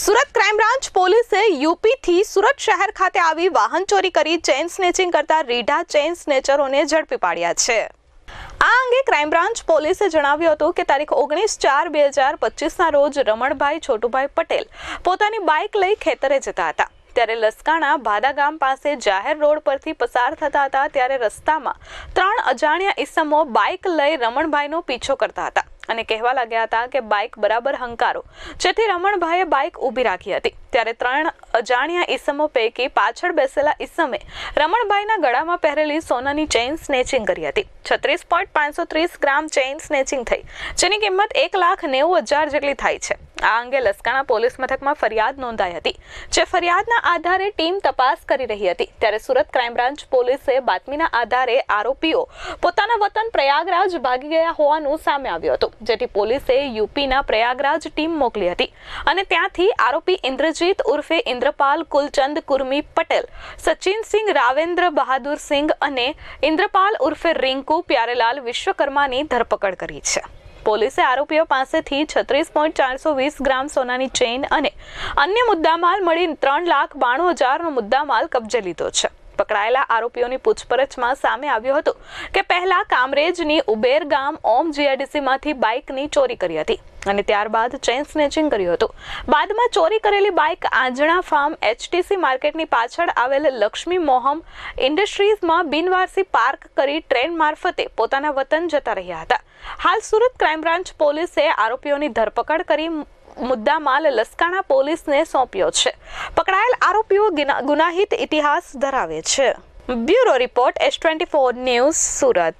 Surat crime branch પોલીસે યુપીથી સુરત શહેર ખાતે આવી વાહન ચોરી કરી ચેઇન સ્નેચિંગ કરતા રીઢા ચેઇન સ્નેચરોને ઝડપી પાડ્યા છે. આ અંગે ક્રાઇમ બ્રાન્ચ પોલીસે જણાવ્યું હતું કે તારીખ ઓગણીસ ચાર બે હજાર પચીસના રોજ રમણભાઈ છોટુભાઈ પટેલ પોતાની બાઇક લઈ ખેતરે જતા હતા. ત્યારે લસકાણા ભાદા ગામ પાસે જાહેર રોડ પરથી પસાર થતા હતા, ત્યારે રસ્તામાં ત્રણ અજાણ્યા ઈસમો બાઇક લઈ રમણભાઈનો પીછો કરતા હતા. અને કહેવા લાગ્યા હતા કે બાઇક બરાબર હંકારો. જેથી રમણભાઈએ બાઇક ઊભી રાખી હતી. ત્યારે ત્રણ અજાણ્યા ઈસમો પૈકી પાછળ બેસેલા ઈસમે રમણભાઈના ગળામાં પહેરેલી સોનાની ચેઇન સ્નેચિંગ કરી હતી. છત્રીસ પોઈન્ટ પાંચસો ત્રીસ ગ્રામ ચેઇન સ્નેચિંગ થઈ, જેની કિંમત એક લાખ નેવું હજાર જેટલી થાય છે. આ અંગે લસકાણા પોલીસ મથકમાં ફરિયાદ નોંધાઈ હતી, જે ફરિયાદના આધારે ટીમ તપાસ કરી રહી હતી. ત્યારે સુરત ક્રાઇમ બ્રાન્ચ પોલીસે બાતમીના આધારે આરોપીઓ પોતાના વતન પ્રયાગરાજ ભાગી ગયા હોવાનું સામે આવ્યું હતું, જેથી પોલીસે યુપીના પ્રયાગરાજ ટીમ મોકલી હતી. અને ત્યાંથી આરોપી ઇન્દ્રજીત ઉર્ફે ઇન્દ્રપાલ કુલચંદ કુર્મી પટેલ સચિનસિંહ રાવેન્દ્ર બહાદુર સિંઘ અને ઇન્દ્રપાલ ઉર્ફે રિંકુ પ્યારેલાલ વિશ્વકર્માની ધરપકડ કરી છે. પોલીસે આરોપીઓ પાસેથી છત્રીસ પોઈન્ટ ચારસો વીસ ગ્રામ સોનાની ચેઇન અને અન્ય મુદ્દામાલ મળી ત્રણ લાખ બાણું હજારનો મુદ્દામાલ કબજે લીધો છે. પકડાયેલા આરોપીઓની પૂછપરછમાં સામે આવ્યું હતું કે પહેલા કામરેજની ઉબેર ગામ ઓમ જીઆઈડીસીમાંથી બાઇકની ચોરી કરી હતી. અને ત્યારબાદ ચેઇન સ્નેચિંગ કર્યું હતું. બાદમાં ચોરી કરેલી બાઇક આંજણા ફાર્મ એચટીસી માર્કેટની પાછળ આવેલ લક્ષ્મી મોહમ ઇન્ડસ્ટ્રીઝમાં બિનવારસી પાર્ક કરી ટ્રેન મારફતે પોતાના વતન જતા રહ્યા હતા. હાલ સુરત ક્રાઇમ બ્રાન્ચ પોલીસે આરોપીઓની ધરપકડ કરી મુદ્દામાલ લસકાણા પોલીસને સોંપ્યો છે. પકડાયેલ આરોપીઓ ગુના- ગુનાહિત ઇતિહાસ ધરાવે છે. Bureau report S twenty four news Surat.